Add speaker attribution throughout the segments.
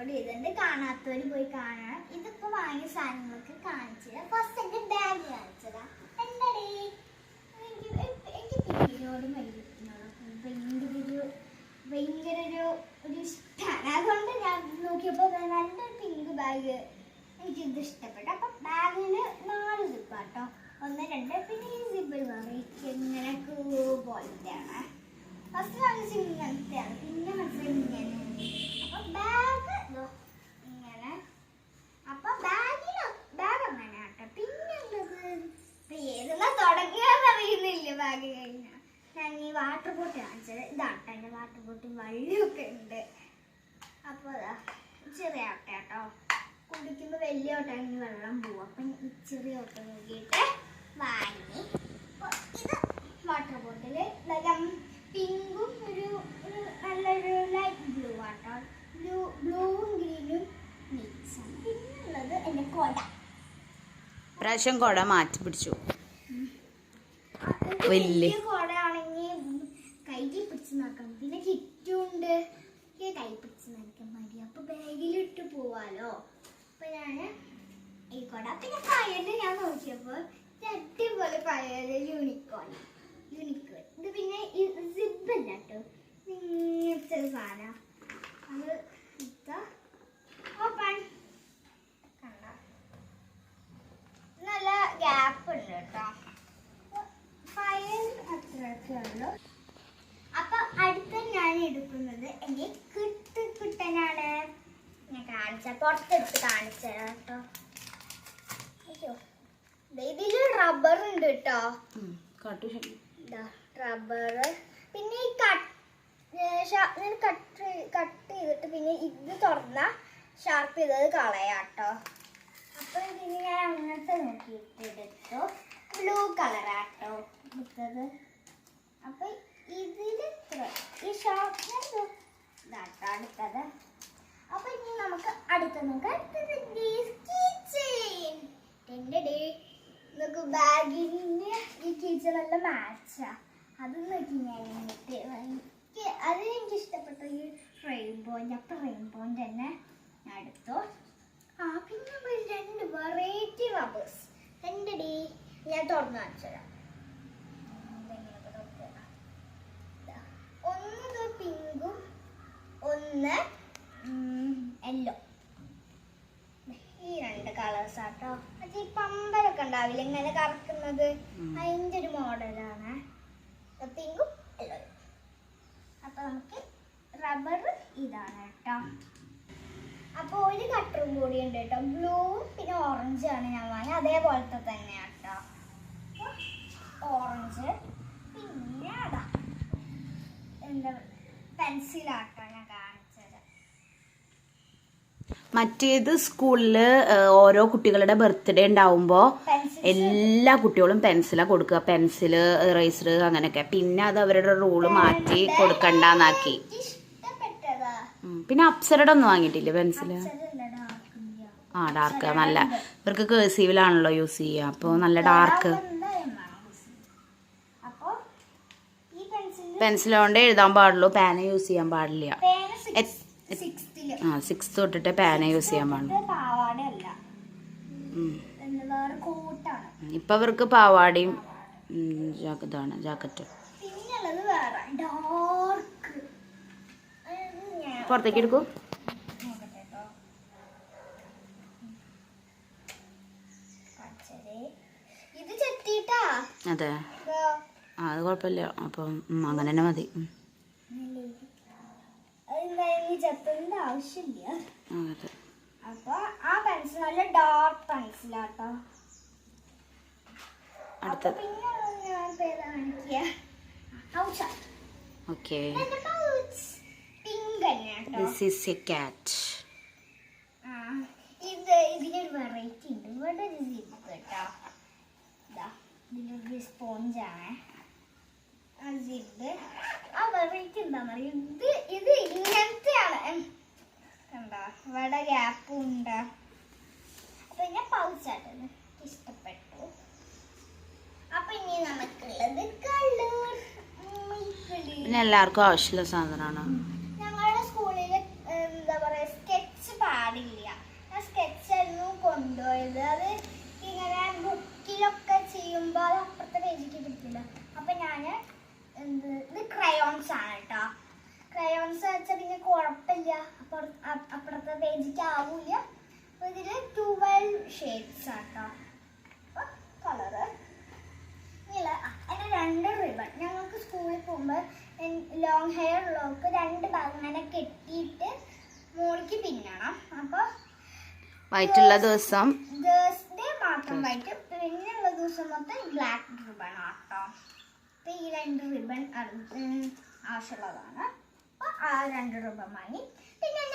Speaker 1: Upload ചെയ്തിട്ടുണ്ട് കാണാത്തവര് പോയി കാണണം. ഇതിപ്പോ വാങ്ങിയ സാധനങ്ങളൊക്കെ കാണിച്ചു തരാം. ഫസ്റ്റ് എന്റെ ബാഗ് കാണിച്ചതാ. എന്താടേ? എനിക്ക് എനിക്ക് പിന്നോട് ഭയങ്കര ഭയങ്കര ഒരു ഒരു ഇഷ്ടമാണ് അതുകൊണ്ട് ഞാൻ നോക്കിയപ്പോൾ നല്ലൊരു പിങ്ക് ബാഗ് എനിക്കിത് ഇഷ്ടപ്പെട്ടു. അപ്പൊ ബാഗിന് നാല് സിപ്പാട്ടോ ഒന്ന് രണ്ട് പിന്നെ ഈ സിബിൾ എങ്ങനെ ഇങ്ങനെ പോലത്തെയാണ് ഫസ്റ്റ് വാങ്ങിച്ച ഇങ്ങനത്തെയാണ് പിന്നെ മനസ്സിലായി ഇങ്ങനെ അപ്പൊ ബാഗ് ഇങ്ങനെ അപ്പൊ ബാഗിന് ബാഗ് അങ്ങനെ കേട്ടോ പിന്നെ ഉള്ളത് ഇപ്പൊ ഏതെന്നാ തുടങ്ങിയെന്ന് അറിയുന്നില്ല ബാഗ് കഴിഞ്ഞാൽ ഞാൻ ഈ വാട്ടർ ബോട്ട് കാണിച്ചത് ഇതാട്ടോ എന്റെ വാട്ടർ ബോട്ടിൽ ഉണ്ട്. അപ്പോൾ ചെറിയ ഓട്ട കേട്ടോ. കുടിക്കുമ്പോൾ വലിയ ഓട്ടാണെങ്കിൽ വെള്ളം പോവും. അപ്പം ചെറിയ ഓട്ട നോക്കിയിട്ട് വാങ്ങി. ഇത് വാട്ടർ ബോട്ടിൽ പിങ്കും ഒരു ഒരു നല്ലൊരു ലൈറ്റ് ബ്ലൂ ആട്ടോ. ബ്ലൂ ബ്ലൂവും ഗ്രീനും മിക്സാണ് പിന്നുള്ളത് എന്റെ കൊട.
Speaker 2: പ്രാവശ്യം കുട മാറ്റി പിടിച്ചു. വലിയ-
Speaker 1: വലിയ കുടയാണെങ്കിൽ കൈക്ക് പിടിച്ച് നോക്കണം പിന്നെ കിറ്റുണ്ട് എനിക്ക് കൈ പിടിച്ച് നനക്കാൻ മതി അപ്പൊ ബാഗിലിട്ട് പോവാലോ അപ്പൊ ഞാൻ ഈ കുട. പിന്നെ പയൽ ഞാൻ നോക്കിയപ്പോ ഇത് അടിപൊളി പയൽ യൂണിക്കോൺ യൂണിക്കോൺ ഇത് പിന്നെ സിബ് അല്ല കേട്ടോ. ഇങ്ങനത്തെ ഒരു സാധനം. അത് ഇതാ. ഓപ്പൺ. നല്ല ഗ്യാപ്പ് ഉണ്ട് കേട്ടോ. ഫയൽ അത്രയൊക്കെ ഉള്ളൂ. അപ്പൊ അടുത്ത ഞാൻ എടുക്കുന്നത് കിട്ടനാണ് കാണിച്ച. പുറത്തെടുത്ത് കാണിച്ചു തരാം കേട്ടോ. അയ്യോ. ദേ ഇതിൽ റബ്ബർ ഉണ്ട് കേട്ടോ റബ്ബർ പിന്നെ ഈ കട്ട് കട്ട് കട്ട് ചെയ്തിട്ട് പിന്നെ ഇത് തുറന്ന ഷാർപ്പ് ചെയ്തത് കളയാട്ടോ അപ്പൊ ഇതിന് ഞാൻ അങ്ങനത്തെ നോക്കിയിട്ട് എടുത്തു. ബ്ലൂ കളറാട്ടോ എടുത്തത്. അപ്പൊ ഇതിൽ ഇത്ര- ഈ ഷാർപ്പ് ഇതാട്ടോ അടുത്തത് അപ്പൊ ഇനി നമുക്ക് അടുത്ത നോക്കാം നമുക്ക് ഈ കീച്ച നല്ല മാച്ചാ അത് നോക്കി ഞാൻ എന്നിട്ട് എനിക്ക് അത് ഇഷ്ടപ്പെട്ട ഈ റെയിൻബോന്റെ അപ്പം റെയിൻബോന്റെ തന്നെ ഞാൻ എടുത്തു. ആ പിന്നെ രണ്ട് വെറൈറ്റി റബ്ബേഴ്സ് എന്റെ ഡേ ഞാൻ തുറന്നു കാണിച്ചുതരാം. ഒന്ന് പിങ്കും ഒന്ന് യെല്ലോ ഈ രണ്ട് കളേഴ്സ് ആട്ടോ. അത് ഈ പമ്പലൊക്കെ ഉണ്ടാവില്ല ഇങ്ങനെ കറക്കുന്നത്? അതിന്റെ ഒരു മോഡലാണ് പിങ്കും എല്ലോ അപ്പൊ നമുക്ക് റബ്ബർ ഇതാണ് കേട്ടോ. അപ്പൊ ഒരു കട്ടറും കൂടി ഉണ്ട് കേട്ടോ. ബ്ലൂവും പിന്നെ ഓറഞ്ചും ആണ് ഞാൻ വാങ്ങി അതേപോലത്തെ തന്നെ കേട്ടോ. ഓറഞ്ച് പിന്നെ അതാ. എന്താ? പെൻസിലാട്ടോ ഞാൻ
Speaker 2: മറ്റേത് സ്കൂളിൽ ഓരോ കുട്ടികളുടെ ബർത്ത്ഡേ ഉണ്ടാവുമ്പോൾ എല്ലാ കുട്ടികളും പെൻസിലാണ് കൊടുക്കുക. പെൻസിൽ ഇറേസർ അങ്ങനെയൊക്കെ. പിന്നെ അത് അവരുടെ റൂൾ മാറ്റി കൊടുക്കണ്ടെന്നാക്കി. പിന്നെ അപ്സരയുടെ ഒന്നും വാങ്ങിയിട്ടില്ലേ
Speaker 1: ആക്കുന്നില്ല.
Speaker 2: ആ ഡാർക്ക് നല്ല ഇവർക്ക് കേസീവിലാണല്ലോ യൂസ് ചെയ്യുക. അപ്പോൾ നല്ല ഡാർക്ക്
Speaker 1: പെൻസിൽ
Speaker 2: പെൻസിൽ കൊണ്ട് എഴുതാൻ പാടുള്ളൂ പാന യൂസ് ചെയ്യാൻ പാടില്ല. ആ സിക്സ് തൊട്ടിട്ട് പാന യൂസ് ചെയ്യാൻ
Speaker 1: പാടും
Speaker 2: ഇപ്പം അവർക്ക് പാവാടയും ഇതാണ് ജാക്കറ്റ്. പുറത്തേക്ക് എടുക്കൂ. അതെ. അത് കുഴപ്പമില്ല. അപ്പം അങ്ങനെ തന്നെ മതി.
Speaker 1: ചെത്തേണ്ട ആവശ്യമില്ല.
Speaker 2: ആ,
Speaker 1: അപ്പൊ പെൻസിൽ നല്ല ഡാർക്ക് പെൻസിലാട്ടോ ഇത് ഇതിനൊരു വെറൈറ്റി ഉണ്ട്. ഇവിടെ ഒരു സിപ്പ് കേട്ടോ. ഇതാ ഇതിലൊരു സ്പോഞ്ചാണ് ആ സിപ്പ് ആ വെറൈറ്റി എന്താണെന്ന് ഇത് ഇത് ഇങ്ങനത്തെയാണ് കണ്ടോ ഇവിടെ ഗ്യാപ്പും ഉണ്ട് അപ്പൊ ഞാൻ പൗച്ചാട്ടത് ഇഷ്ടപ്പെട്ടു അപ്പൊ ഇനി നമുക്കുള്ളത് കളർ
Speaker 2: പിന്നെ എല്ലാവർക്കും ആവശ്യമുള്ള സാധനമാണ്
Speaker 1: ഞങ്ങളുടെ സ്കൂളിൽ എന്താ പറയാ സ്കെച്ച് പാടില്ല ഞാൻ സ്കെച്ച് ആയിരുന്നു കൊണ്ടുപോയത് അത് ഇങ്ങനെ ബുക്കിലൊക്കെ ചെയ്യുമ്പോൾ അത് അപ്പുറത്തെ പേജിക്ക് കിട്ടില്ല അപ്പൊ ഞാൻ എന്ത് ഇത് ക്രയോൺസ് ആണ് കേട്ടോ ക്രയോൺസ് വെച്ചാൽ പിന്നെ കുഴപ്പമില്ല അപ്പുറ അ- അപ്പുറത്തെ പേജിക്ക് ആവൂല അപ്പൊ ഇതിൽ ട്വൽവ് ഷെയ്ഡ്സ് ആട്ടോ അപ്പൊ കളറ് ഇല്ല അതിന് രണ്ട് റിബൺ ഞങ്ങൾക്ക് സ്കൂളിൽ പോകുമ്പോൾ ലോങ് ഹെയർ ഉള്ളവർക്ക് രണ്ട് ഭാഗം അങ്ങനെ കെട്ടിയിട്ട് മുകളിലേക്ക് പിന്നണം അപ്പോൾ
Speaker 2: വൈറ്റുള്ള ദിവസം.
Speaker 1: ഗേൾസിന്റെ മാത്രം വൈറ്റ് പിന്നെയുള്ള ദിവസം മൊത്തം ബ്ലാക്ക് റിബൺ ആട്ടോ. അപ്പൊ ഈ രണ്ട് റിബൺ ആവശ്യമുള്ളതാണ്. അപ്പോൾ ആ രണ്ട് റിബൺ വാങ്ങി പിന്നെ.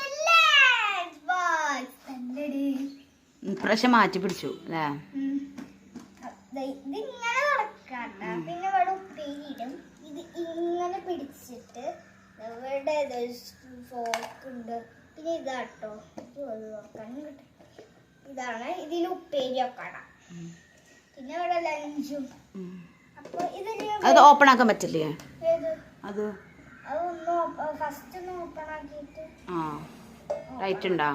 Speaker 2: ഇപ്രാവശ്യം മാറ്റി പിടിച്ചു അല്ലേ?
Speaker 1: ഇതിങ്ങനെ നടക്കാട്ട പിന്നെ ഇവിടെ ഉപ്പേരിയിടും. ഇത് ഇങ്ങനെ പിടിച്ചിട്ട് ഇവിടെ ഫോർക്ക് ഉണ്ട്. പിന്നെ ഇതാട്ടോ. ഇത് നോക്കാൻ കിട്ടും. ഇതാണ്. ഇതിൽ ഉപ്പേരി ഒക്കെ പിന്നെ ഇവിടെ ലഞ്ചും. അപ്പൊ ഇത്
Speaker 2: അത് ഓപ്പൺ ആക്കാൻ പറ്റില്ലേ? അത്?
Speaker 1: ഫസ്റ്റ് ഒന്ന് ഓപ്പൺ ആക്കിയിട്ട്
Speaker 2: ആ. റൈറ്റ് ഉണ്ടോ?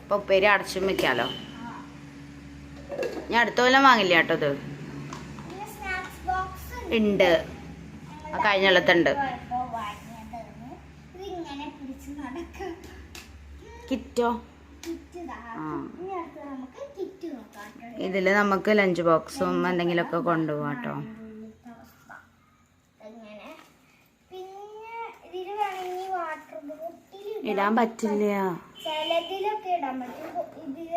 Speaker 2: അപ്പൊ ഉപ്പേരി അടച്ചും വെക്കാലോ. ഞാൻ അടുത്ത കൊല്ലം വാങ്ങില്ല കേട്ടോ ഇത്. ഉണ്ട്. ആ കഴിഞ്ഞ കൊല്ലത്തുണ്ട്
Speaker 1: ഇതിങ്ങനെ പിടിച്ച്
Speaker 2: കിറ്റോ?
Speaker 1: അടുത്തത് നമുക്ക്
Speaker 2: ലഞ്ച് ബോക്സും എന്തെങ്കിലുമൊക്കെ കൊണ്ടുപോകാം കേട്ടോ. ഇടാൻ പറ്റില്ല.
Speaker 1: ചിലതിലൊക്കെ ഇടാൻ പറ്റും. ഇതിൽ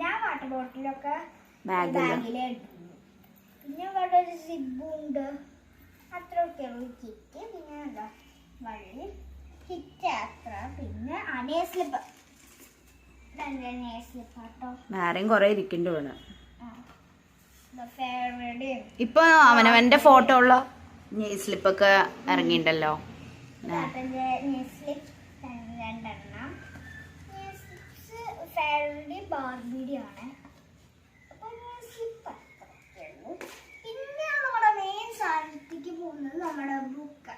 Speaker 1: ഞാൻ വാട്ടർ ബോട്ടിലൊക്കെ
Speaker 2: ബാഗിൽ.
Speaker 1: ബാഗിലേ ഇടുള്ളൂ പിന്നെ ഇവിടെ ഒരു സിബും ഉണ്ട് അത്രയൊക്കെ ഉള്ളൂ. കിറ്റ് പിന്നെ എന്താ? വള്ളി കിറ്റ് അത്ര. പിന്നെ അനേ സ്ലിപ്പ് രണ്ട് നേ സ്ലിപ്പ് കേട്ടോ
Speaker 2: വേറെയും കുറെ ഇരിക്കേണ്ടി
Speaker 1: ഫേവറേറ്റ്
Speaker 2: ഇപ്പൊ അവനവന്റെ ഫോട്ടോ ഉള്ള സ്ലിപ്പൊക്കെ ഇറങ്ങിയിട്ടുണ്ടല്ലോ
Speaker 1: സ്ലിപ്പ് രണ്ടെണ്ണം. നേ സ്ലിപ്സ് ഫേവറേറ്റ് ബാർബിയുടെ ആണ് അപ്പോൾ നേ സ്ലിപ്പ് അത്രയൊക്കെ ഉള്ളൂ പിന്നെ നമ്മുടെ മെയിൻ സാധനത്തേക്ക് പോകുന്നത് നമ്മുടെ ബുക്ക്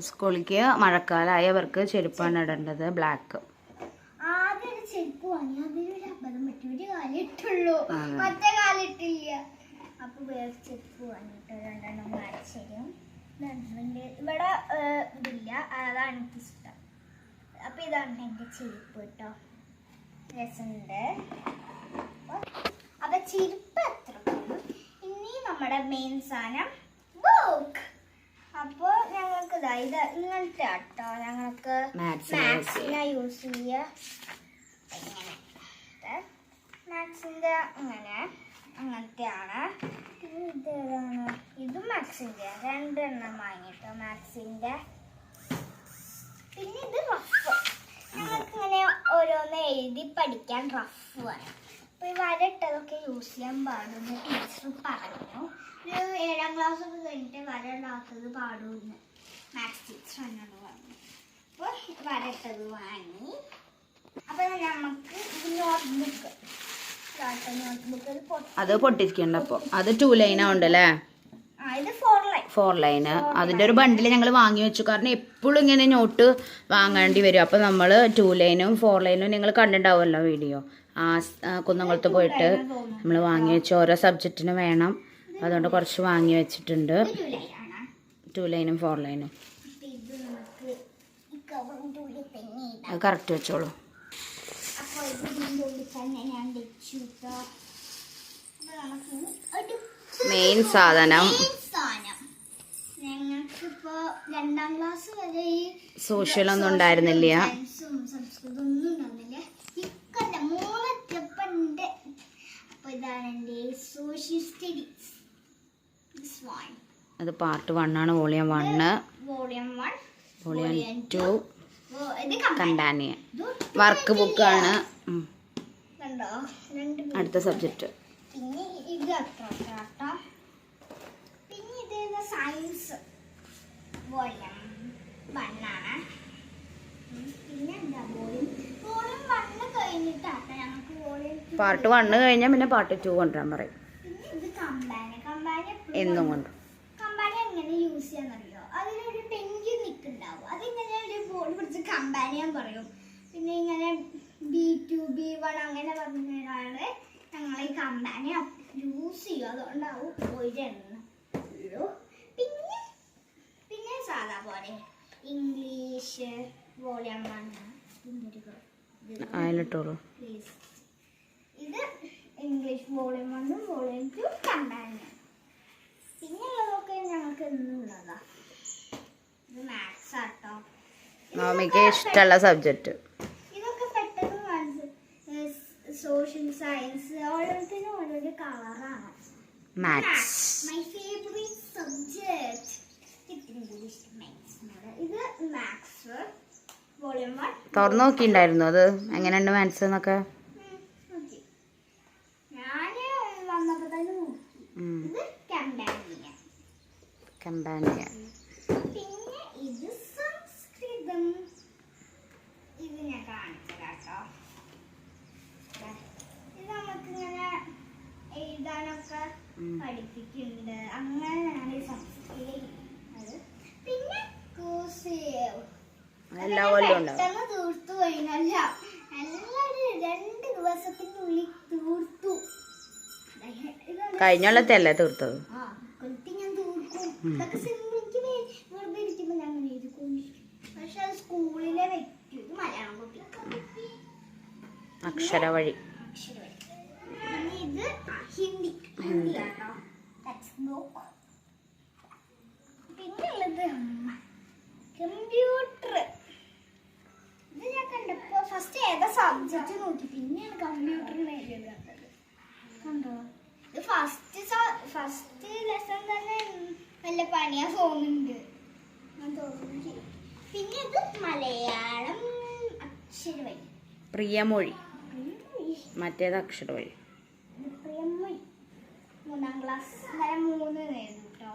Speaker 2: സ്കൂളിലേക്ക് മഴക്കാലമായവർക്ക് ചെരുപ്പാണ് ഇടേണ്ടത് ബ്ലാക്ക്
Speaker 1: ആദ്യം ഒരു ചെരുപ്പ് വാങ്ങി അതിലൊരു അബദ്ധം പറ്റി. ഒരു കാലിട്ടുള്ളൂ. മറ്റേ കാലിട്ടില്ല അപ്പൊ വേറെ ചെരുപ്പ് വാങ്ങിയിട്ട് രണ്ടെണ്ണം കാണിച്ചു തരും. ഹസ്ബൻഡ് ഇവിടെ ഇതില്ല. അതാണ് അപ്പൊ ഇതാണ് എന്റെ ചെരുപ്പ് കേട്ടോ. രസമുണ്ട്. അപ്പൊ- ചെരുപ്പ് എത്ര നമ്മുടെ മെയിൻ സാധനം ബുക്ക് അപ്പൊ ഞങ്ങൾക്ക് ഇതാ ഇത് ഇങ്ങനത്തെ ആട്ടോ. ഞങ്ങൾക്ക്
Speaker 2: മാത്സിന്
Speaker 1: യൂസ് ചെയ്യുക ഇങ്ങനെ. മാത്സിന്റെ അങ്ങനെ അങ്ങനത്തെയാണ്. പിന്നെ ഇത് ഏതാണ് ഇതും മാത്സിന്റെ രണ്ടെണ്ണം വാങ്ങിട്ടോ മാത്സിന്റെ പിന്നെ ഇത് റഫ് ഞങ്ങൾക്ക് ഇങ്ങനെ ഓരോന്ന് എഴുതി പഠിക്കാൻ റഫ് വേണം അപ്പൊ ഈ വരട്ടതൊക്കെ യൂസ് ചെയ്യാൻ പാടുന്ന. ടീച്ചർ പറഞ്ഞു. ഒരു ഏഴാം ക്ലാസ് ഒക്കെ കഴിഞ്ഞിട്ട് വരണ്ടാത്തത് പാടുമെന്ന് മാത്സ് ടീച്ചർ എന്നോട് പറഞ്ഞു. അപ്പോൾ വരട്ടത് വാങ്ങി. അപ്പൊ നമുക്ക് ഇത് ഇത് പൊട്ടി
Speaker 2: അത് പൊട്ടിക്കണ്ട അപ്പോൾ അത് ടു ലൈൻ ആവുണ്ടല്ലേ?
Speaker 1: ആ ഇത് ഫോർ ലൈൻ
Speaker 2: ഫോർ ലൈന് അതിന്റെ ഒരു ബണ്ടിൽ ഞങ്ങൾ വാങ്ങി വെച്ചു. കാരണം എപ്പോഴും ഇങ്ങനെ നോട്ട് വാങ്ങേണ്ടി വരും. അപ്പോൾ നമ്മൾ ടു ലൈനും ഫോർ ലൈനും നിങ്ങൾ കണ്ടിട്ടുണ്ടാവുമല്ലോ വീഡിയോ ആ കുന്നംകുളത്ത് പോയിട്ട് നമ്മൾ വാങ്ങി വെച്ചു ഓരോ സബ്ജക്റ്റിന് വേണം. അതുകൊണ്ട് കുറച്ച് വാങ്ങി വെച്ചിട്ടുണ്ട്.
Speaker 1: ടു
Speaker 2: ലൈനും ഫോർ ലൈനും അത് കറക്റ്റ് വെച്ചോളൂ.
Speaker 1: മെയിൻ ഇത് ഇതിന്റെ ഉള്ളിൽ തന്നെ ഞാൻ വെച്ചു കേട്ടോ അപ്പൊ നമുക്ക് ഇനി ഒരു
Speaker 2: മെയിൻ സാധനം
Speaker 1: main സാധനം ഞങ്ങൾക്കിപ്പോ രണ്ടാം ക്ലാസ് വരെ ഈ
Speaker 2: സോഷ്യൽ ഒന്നും ഉണ്ടായിരുന്നില്ല.
Speaker 1: സംസ്കൃതം ഒന്നും ഉണ്ടായിരുന്നില്ല. ഇക്കൊല്ലം മൂന്ന് സ്റ്റെപ്പ് ഉണ്ട്. അപ്പൊ ഇതാണ് എന്റെ സോഷ്യൽ സ്റ്റഡീസ് ദിസ് വൺ
Speaker 2: അത് പാർട്ട് വൺ ആണ് volume one
Speaker 1: volume one
Speaker 2: volume two companion work ബുക്കാണ്
Speaker 1: കണ്ടോ? രണ്ട്
Speaker 2: അടുത്ത സബ്ജക്റ്റ്
Speaker 1: പിന്നെ ഇത് അത്ര പിന്നെ ഇത് സയൻസ് വോളിയം വണ്ണാണ് പിന്നെ എന്താ വോളിയം വോളിയം വണ്ണ് നമുക്ക് ഞങ്ങൾക്ക്
Speaker 2: പാർട്ട് വണ്ണ് കഴിഞ്ഞാൽ പിന്നെ പാർട്ട് ടു കൊണ്ടുവരാൻ പറയും.
Speaker 1: പിന്നെ ഇത് കമ്പാനി. കമ്പാനി
Speaker 2: എന്നും കൊണ്ട്
Speaker 1: കമ്പാനി എങ്ങനെ യൂസ് ചെയ്യാന്നറിയോ? അതിലൊരു പെൻഗ്വിൻ നിൽക്കുന്നുണ്ടാവും അതിങ്ങനെ ഒരു ബോർഡ് പിടിച്ച് കമ്പാനിയാൻ പറയും. പിന്നെ ഇങ്ങനെ ബി ടു ബി വൺ അങ്ങനെ പറഞ്ഞാണ് ഞങ്ങൾ ഈ കമ്പാനി യൂസ് ചെയ്യും. അതുകൊണ്ടാവും ഒരെണ്ണം ഉള്ളൂ പിന്നെ പിന്നെ സാധാ പോലെ ഇംഗ്ലീഷ് വോളിയം
Speaker 2: അതിലിട്ടോളൂ
Speaker 1: ഇത് ഇംഗ്ലീഷ് വോളിയം വണ്ണും വോളിയം ടു കമ്പാനിയൻ പിന്നെ ഉള്ളതൊക്കെ ഞങ്ങൾക്ക് ഇന്നുള്ളതാ ഇത് മാത്സ് ആട്ടോ.
Speaker 2: നോമിക്ക് ഇഷ്ടമുള്ള സബ്ജക്റ്റ്
Speaker 1: ഇതൊക്കെ പെട്ടെന്ന് മനസ്സിൽ സോഷ്യൽ സയൻസ് ഓരോരുത്തരും ഓരോരോ കളറാണ്
Speaker 2: maths
Speaker 1: my favourite subject English മാത്സിനോട് ഇത് മാത്സ് വോളിയം വൺ
Speaker 2: തുറന്നു നോക്കിണ്ടായിരുന്നു അത്. എങ്ങനെയുണ്ട് മനസ്സ് എന്നൊക്കെ? പഠിപ്പിക്കുന്നുണ്ട്
Speaker 1: പിന്നെ ഇത് സംസ്കൃതം. ഇത് ഞാൻ കാണിച്ചതാട്ടോ. ഇത് നമുക്കിങ്ങനെ എഴുതാനൊക്കെ
Speaker 2: ഉം.
Speaker 1: പഠിപ്പിക്കുന്നുണ്ട്. അങ്ങനെയാണ് ഈ സംസ്കൃതം അത് പിന്നെ കൂസേവ്
Speaker 2: എല്ലാ കൊല്ലവും ഉണ്ടാവും.
Speaker 1: കഴിഞ്ഞല്ല രണ്ട് ദിവസത്തിനുള്ളിൽ തീർത്തു.
Speaker 2: തീർത്തത്?
Speaker 1: അക്ഷര കൊളുത്തി ഞാൻ തീർക്കും. ഇതൊക്കെ simple. എനിക്ക് വേ- വെറുതെ ഇരിക്കുമ്പോ ഞാൻ ഇങ്ങനെ എഴുതിക്കും. പക്ഷെ അത് സ്കൂളിലെ വെക്കും ഇത് മലയാളം കുട്ടി
Speaker 2: അക്ഷരവഴി
Speaker 1: അക്ഷരവഴി. പിന്നെ ഇത് ആ, ഹിന്ദി ഹിന്ദി ആട്ടോ ടെക്സ്റ്റ് ബുക്ക് പിന്നെ ഉള്ളത് കമ്പ്യൂട്ടർ ഇത് ഞാൻ കണ്ടപ്പോ ഫസ്റ്റ് ഏതാ സബ്ജക്റ്റ് നോക്കി പിന്നെയാണ് കമ്പ്യൂട്ടറിന് എഴുതിയത് കണ്ടത് കണ്ടോ ഇത് ഫസ്റ്റ് ഫസ്റ്റ് ലെസൺ തന്നെ നല്ല പണിയാ തോന്നുന്നുണ്ട്. പിന്നെ ഇത് മലയാളം അക്ഷരവഴി.
Speaker 2: പ്രിയമൊഴി. മറ്റേത് അക്ഷരവഴി.
Speaker 1: പ്രിയമൊഴി. മൂന്നാം ക്ലാസ് വരെ മൂന്ന് നേരം കേട്ടോ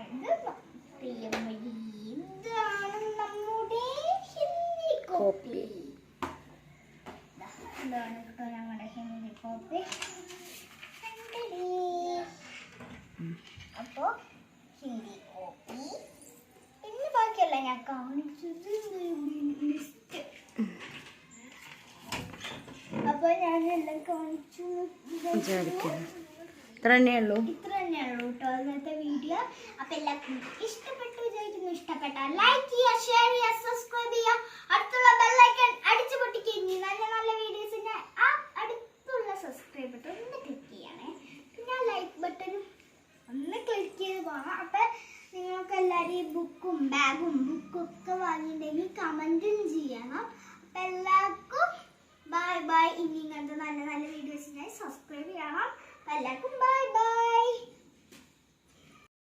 Speaker 1: ഇത് പ്രിയമൊഴി. ഇതാണ് നമ്മുടെ ഹിന്ദി കോപ്പി. ഇതാണ് കേട്ടോ ഞങ്ങളുടെ ഹിന്ദി കോപ്പി. കണ്ടടി. അപ്പോ ഹിന്ദി കോപ്പി പിന്നെ ബാക്കിയല്ല ഞാൻ കാണിച്ചത് ലിസ്റ്റ് അപ്പൊ ഞാൻ എല്ലാം കാണിച്ചു
Speaker 2: വിചാരിക്കുന്നു ഇത്ര തന്നെയുള്ളൂ
Speaker 1: ഇത്ര തന്നെയുള്ളൂ കേട്ടോ ഇന്നത്തെ വീഡിയോ അപ്പൊ എല്ലാവർക്കും ഇഷ്ടപ്പെട്ടു വിചാരിക്കുന്നു. ഇഷ്ടപ്പെട്ട ലൈക്ക് ചെയ്യുക ഷെയർ ചെയ്യുക സബ്സ്ക്രൈബ് ചെയ്യുക.